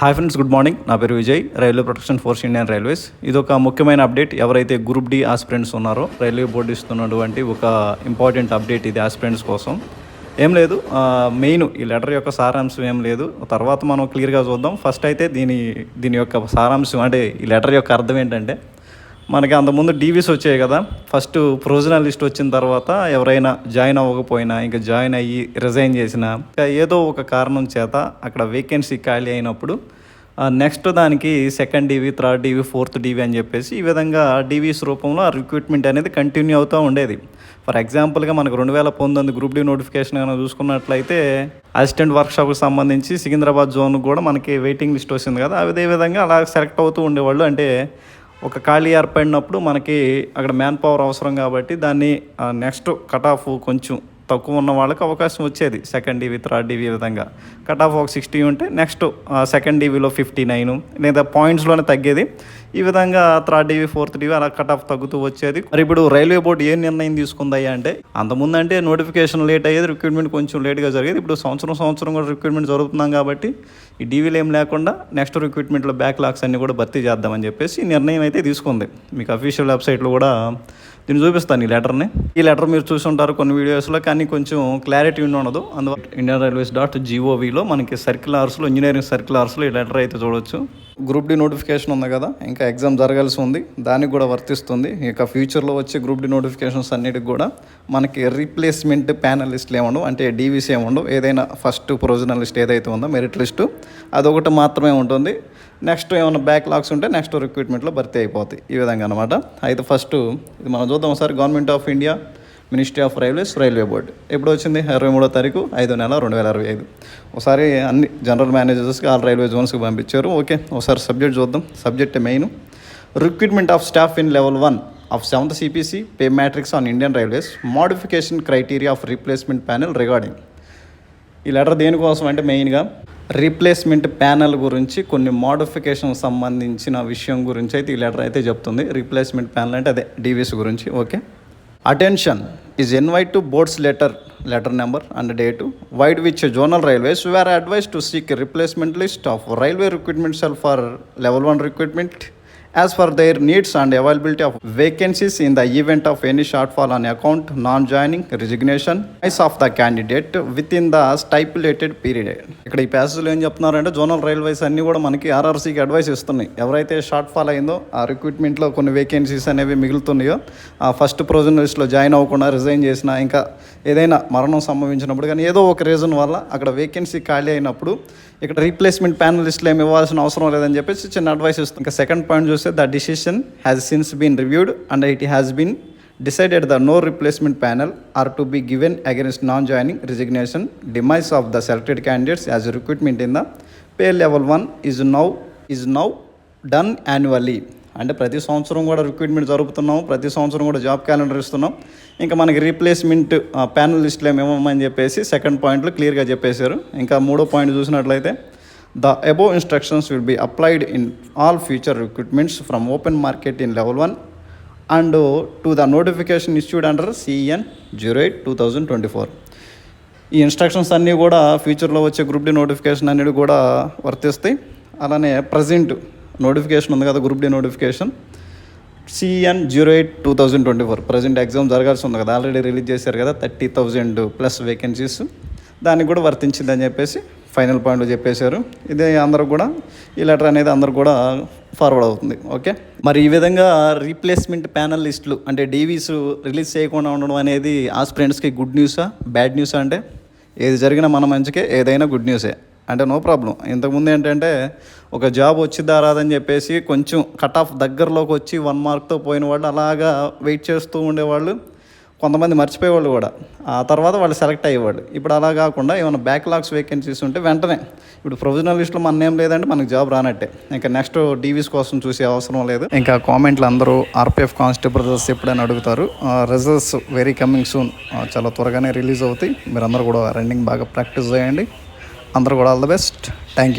Hi friends good morning. నా పేరు Vijay railway protection force Indian railways. ఇది ఒక ముఖ్యమైన అప్డేట్. ఎవరైతే గ్రూప్ డి ఆస్పిరెంట్స్ ఉన్నారో రైల్వే బోర్డు ఇస్తున్నటువంటి ఒక ఇంపార్టెంట్ అప్డేట్ ఇది ఆస్పిరెంట్స్ కోసం. ఏం లేదు మెయిన్ ఈ లెటర్ యొక్క సారాంశం ఏం లేదు. తర్వాత మనం క్లియర్గా చూద్దాం. ఫస్ట్ అయితే దీని దీని యొక్క సారాంశం అంటే ఈ లెటర్ యొక్క అర్థం ఏంటంటే మనకి అంతకుముందు డీవీస్ వచ్చాయి కదా. ఫస్ట్ ప్రొవిజనల్ లిస్ట్ వచ్చిన తర్వాత ఎవరైనా జాయిన్ అవ్వకపోయినా ఇంకా జాయిన్ అయ్యి రిజైన్ చేసినా ఇంకా ఏదో ఒక కారణం చేత అక్కడ వేకెన్సీ ఖాళీ అయినప్పుడు నెక్స్ట్ దానికి second DV third DV fourth DV అని చెప్పేసి ఈ విధంగా డీవీస్ రూపంలో ఆ రిక్రూట్మెంట్ అనేది కంటిన్యూ అవుతూ ఉండేది. ఫర్ ఎగ్జాంపుల్గా మనకు రెండు వేల పంతొమ్మిది గ్రూప్ డి నోటిఫికేషన్ కనుక చూసుకున్నట్లయితే అసిస్టెంట్ వర్క్షాప్కి సంబంధించి సికింద్రాబాద్ జోన్ కూడా మనకి వెయిటింగ్ లిస్ట్ వచ్చింది కదా. అదే విధంగా అలా సెలెక్ట్ అవుతూ ఉండేవాళ్ళు. అంటే ఒక ఖాళీ ఏర్పడినప్పుడు మనకి అక్కడ మ్యాన్ పవర్ అవసరం కాబట్టి దాన్ని నెక్స్ట్ కట్ ఆఫ్ కొంచెం తక్కువ ఉన్న వాళ్ళకి అవకాశం వచ్చేది సెకండ్ డీవీ థర్డ్ డీవీ విధంగా. కట్ ఆఫ్ ఒక సిక్స్టీ ఉంటే నెక్స్ట్ సెకండ్ డీవీలో ఫిఫ్టీ నైన్ లేదా పాయింట్స్లోనే తగ్గేది. ఈ విధంగా థర్డ్ డీవీ ఫోర్త్ డీవీ అలా కట్ ఆఫ్ తగ్గుతూ వచ్చేది. మరి ఇప్పుడు రైల్వే బోర్డు ఏ నిర్ణయం తీసుకుందయ్యా అంటే అంతకుముందు అంటే నోటిఫికేషన్ లేట్ అయ్యేది రిక్రూట్మెంట్ కొంచెం లేట్గా జరిగేది. ఇప్పుడు సంవత్సరం సంవత్సరం కూడా రిక్రూట్మెంట్ జరుగుతున్నాం కాబట్టి ఈ డీవీలు ఏం లేకుండా నెక్స్ట్ రిక్రూట్మెంట్లో బ్యాక్లాగ్స్ అన్ని కూడా భర్తీ చేద్దామని చెప్పేసి ఈ నిర్ణయం అయితే తీసుకుంది. మీకు అఫీషియల్ వెబ్సైట్లో కూడా దీన్ని చూపిస్తాను ఈ లెటర్ని. ఈ లెటర్ మీరు చూసి ఉంటారు కొన్ని వీడియోస్లో కానీ కొంచెం క్లారిటీ ఉండదు. అందువల్ల ఇండియన్ రైల్వేస్ డాట్ జీఓవీలో మనకి సర్కిలార్స్లో ఇంజనీరింగ్ సర్కిలార్స్లో ఈ లెటర్ అయితే చూడొచ్చు. గ్రూప్ డి నోటిఫికేషన్ ఉంది కదా ఇంకా ఎగ్జామ్ జరగాల్సి ఉంది. దానికి కూడా వర్తిస్తుంది. ఇక ఫ్యూచర్లో వచ్చే గ్రూప్ డి నోటిఫికేషన్స్ అన్నిటికి కూడా మనకి రీప్లేస్మెంట్ ప్యానలిస్ట్లు ఏముండవు అంటే డీవీసీ ఏముండవు ఏదైనా ఫస్ట్ ప్రొవిజనల్ లిస్ట్ ఏదైతే ఉందో మెరిట్ లిస్టు అదొకటి మాత్రమే ఉంటుంది. నెక్స్ట్ ఏమైనా బ్యాక్ లాక్స్ ఉంటే నెక్స్ట్ రిక్రూట్మెంట్లో భర్తీ అయిపోతాయి. ఈ విధంగా అనమాట అయితే ఫస్ట్ ఇది మనం చూద్దాం ఒకసారి government of India ministry of railways railway board ఎప్పుడు వచ్చింది? ఇరవై మూడో తారీఖు ఐదో నెల రెండు వేల అరవై ఐదు. ఒకసారి అన్ని జనరల్ మేనేజర్స్కి ఆల్ రైల్వే జోన్స్కి పంపించారు. ఓకే ఒకసారి సబ్జెక్ట్ చూద్దాం. Subject main recruitment of staff in level one of seventh CPC pay matrix on Indian railways modification criteria of replacement panel regarding ఈ లెటర్ దేనికోసం అంటే మెయిన్గా రీప్లేస్మెంట్ ప్యానల్ గురించి కొన్ని మోడిఫికేషన్ సంబంధించిన విషయం గురించి అయితే ఈ లెటర్ అయితే చెప్తుంది. రీప్లేస్మెంట్ ప్యానల్ అంటే అదే డీవీస్ గురించి okay? Attention is invite to board's letter letter number and date vide which zonal railways were advise to seek replacement list of railway recruitment cell for level one recruitment as per their needs and availability of vacancies in the event of any short fall on account non joining resignation resignation, of the candidate within the stipulated period ఇక్కడ ఈ ప్యాసేజ్లో ఏం చెప్తున్నారంటే zonal railways అన్నీ కూడా మనకి ఆర్ఆర్సీకి advice ఇస్తున్నాయి. ఎవరైతే short fall అయిందో ఆ రిక్రూట్మెంట్లో కొన్ని వేకెన్సీస్ అనేవి మిగులుతున్నాయో ఆ ఫస్ట్ ప్రొజన్ లిస్ట్లో జాయిన్ అవ్వకుండా రిజైన్ చేసిన ఇంకా ఏదైనా మరణం సంభవించినప్పుడు కానీ ఏదో ఒక రీజన్ వల్ల అక్కడ వేకెన్సీ ఖాళీ అయినప్పుడు ఇక్కడ రీప్లేస్మెంట్ ప్యానలిస్ట్లో ఏమి ఇవ్వాల్సిన అవసరం లేదని చెప్పేసి చిన్న అడ్వైస్ ఇస్తుంది ఇంకా second point producer the decision has since been reviewed and it has been decided the no replacement panel are to be given against non joining resignation demise of the selected candidates as recruitment in the pay level one is now is now done annually అంటే ప్రతి సంవత్సరం కూడా recruitment జరుపుతున్నాం ప్రతి సంవత్సరం కూడా job calendar ఇస్తున్నాం. ఇంకా మనకి రీప్లేస్మెంట్ ప్యానల్ లిస్ట్లో ఏమేమని చెప్పేసి సెకండ్ పాయింట్లో క్లియర్గా చెప్పేశారు. ఇంకా మూడో పాయింట్ చూసినట్లయితే the above instructions will be applied in all future recruitments from open market in level one and to the notification issued under CN zero eight two thousand twenty four ఈ instructions అన్నీ కూడా ఫ్యూచర్లో వచ్చే group D notification అనేవి కూడా వర్తిస్తాయి. అలానే present notification ఉంది కదా group D notification CN zero eight two thousand twenty four present exam జరగాల్సి ఉంది కదా. ఆల్రెడీ రిలీజ్ చేశారు కదా థర్టీ థౌజండ్ ప్లస్ వేకెన్సీస్ దానికి కూడా వర్తించిందని చెప్పేసి ఫైనల్ పాయింట్ చెప్పేశారు. ఇది అందరూ కూడా ఈ లెటర్ అనేది అందరు కూడా ఫార్వర్డ్ అవుతుంది. ఓకే? మరి ఈ విధంగా రీప్లేస్మెంట్ ప్యానల్ లిస్టులు అంటే డీవీస్ రిలీజ్ చేయకుండా ఉండడం అనేది ఆస్పిరెంట్స్కి గుడ్ న్యూసా బ్యాడ్ న్యూసా అంటే? ఏది జరిగినా మన మంచికే ఏదైనా గుడ్ న్యూసే అంటే నో ప్రాబ్లం ఇంతకుముందు ఏంటంటే ఒక జాబ్ వచ్చిద్దా రాదని చెప్పేసి కొంచెం కట్ ఆఫ్ దగ్గరలోకి వచ్చి వన్ మార్క్తో పోయిన వాళ్ళు అలాగా వెయిట్ చేస్తూ ఉండేవాళ్ళు. కొంతమంది మర్చిపోయేవాళ్ళు కూడా. ఆ తర్వాత వాళ్ళు సెలెక్ట్ అయ్యేవాళ్ళు. ఇప్పుడు అలా కాకుండా ఏమైనా బ్యాక్లాగ్స్ వేకెన్సీస్ ఉంటే వెంటనే ఇప్పుడు ప్రొవిజనల్ లిస్ట్లో మన ఏం లేదంటే మనకు జాబ్ రానట్టే. ఇంకా నెక్స్ట్ డీవీస్ కోసం చూసే అవసరం లేదు. ఇంకా కామెంట్లు అందరూ ఆర్పిఎఫ్ కానిస్టేబుల్ రిజల్ట్స్ ఎప్పుడైనా అడుగుతారు. రిజల్ట్స్ వెరీ కమింగ్ సూన్ చాలా త్వరగానే రిలీజ్ అవుతాయి. మీరు అందరూ కూడా రన్నింగ్ బాగా ప్రాక్టీస్ చేయండి. అందరూ కూడా all the best thank you